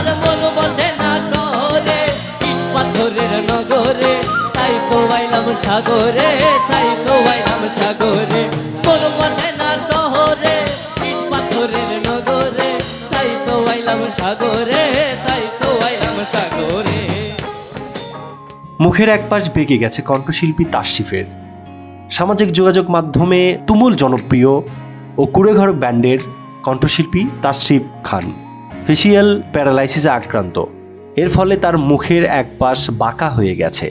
আমার মন বসে না পাথরের নগরে, তাই সাগরে তাই সাগরে। মন বসে না শহরে পাথরের নগরে, তাই সাগরে তাই সাগরে। মুখের বেঁকে গেছে কণ্ঠশিল্পী তাশরিফের সামাজিক যোগাযোগ মাধ্যমে তুমুল জনপ্রিয় ও কুড়েঘর ব্যান্ডের কণ্ঠশিল্পী তাশরিফ খান। ফেসিয়াল প্যারালাইসিসে আক্রান্ত। এর ফলে তার মুখের এক পাশ বাঁকা হয়ে গেছে।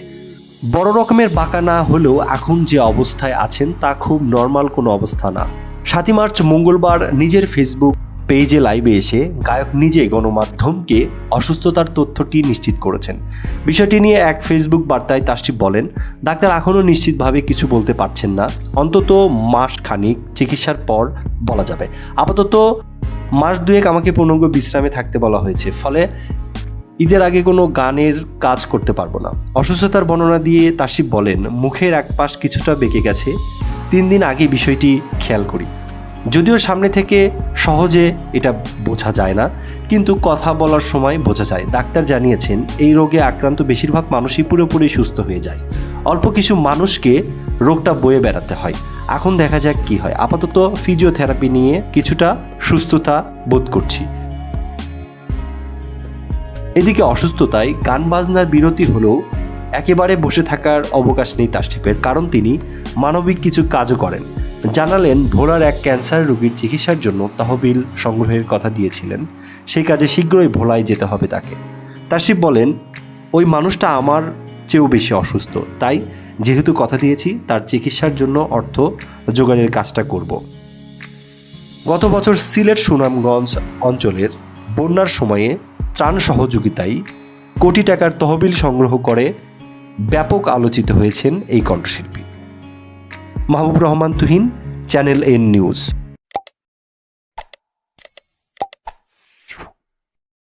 বড় রকমের বাঁকা না হলেও এখন যে অবস্থায় আছেন তা খুব নর্মাল কোনো অবস্থা না। সাতই মার্চ মঙ্গলবার নিজের ফেসবুক পেজে লাইভে এসে গায়ক নিজে গণমাধ্যমকে অসুস্থতার তথ্যটি নিশ্চিত করেছেন। বিষয়টি নিয়ে এক ফেসবুক বার্তায় তাসটি বলেন, ডাক্তার এখনও নিশ্চিতভাবে কিছু বলতে পারছেন না। অন্তত মাস খানিক চিকিৎসার পর বলা যাবে। আপাতত মাস দুয়েক আমাকে পূর্ণাঙ্গ বিশ্রামে থাকতে বলা হয়েছে, ফলে ঈদের আগে কোনো গানের কাজ করতে পারব না। অসুস্থতার বর্ণনা দিয়ে তাসিব বলেন, মুখের এক পাশ কিছুটা বেঁকে গেছে, তিন দিন আগে বিষয়টি খেয়াল করি। যদিও সামনে থেকে সহজে এটা বোঝা যায় না, কিন্তু কথা বলার সময় বোঝা যায়। ডাক্তার জানিয়েছেন, এই রোগে আক্রান্ত বেশিরভাগ মানুষই পুরোপুরি সুস্থ হয়ে যায়। অল্প কিছু মানুষকে রোগটা বয়ে বেড়াতে হয়। এখন দেখা যাক কি হয়। আপাতত ফিজিওথেরাপি নিয়ে কিছুটা সুস্থতা বোধ করছি। এদিকে অসুস্থতায় গান বাজনার বিরতি হলেও একেবারে বসে থাকার অবকাশ নেই তাসটিপের কারণ তিনি মানবিক কিছু কাজও করেন। জানালেন, ভোলার এক ক্যান্সার রোগীর চিকিৎসার জন্য তহবিল সংগ্রহের কথা দিয়েছিলেন। সেই কাজে শীঘ্রই ভোলায় যেতে হবে তাকে। তাসিফ বলেন, ওই মানুষটা আমার চেয়েও বেশি অসুস্থ। তাই যেহেতু কথা দিয়েছি, তার চিকিৎসার জন্য অর্থ জোগাড়ের কাজটা করব। গত বছর সিলেট সুনামগঞ্জ অঞ্চলের বন্যার সময়ে ত্রাণ সহযোগিতায় কোটি টাকার তহবিল সংগ্রহ করে ব্যাপক আলোচিত হয়েছেন এই কণ্ঠশিল্পী। Mahbub Rahman Tuhin, channel N news.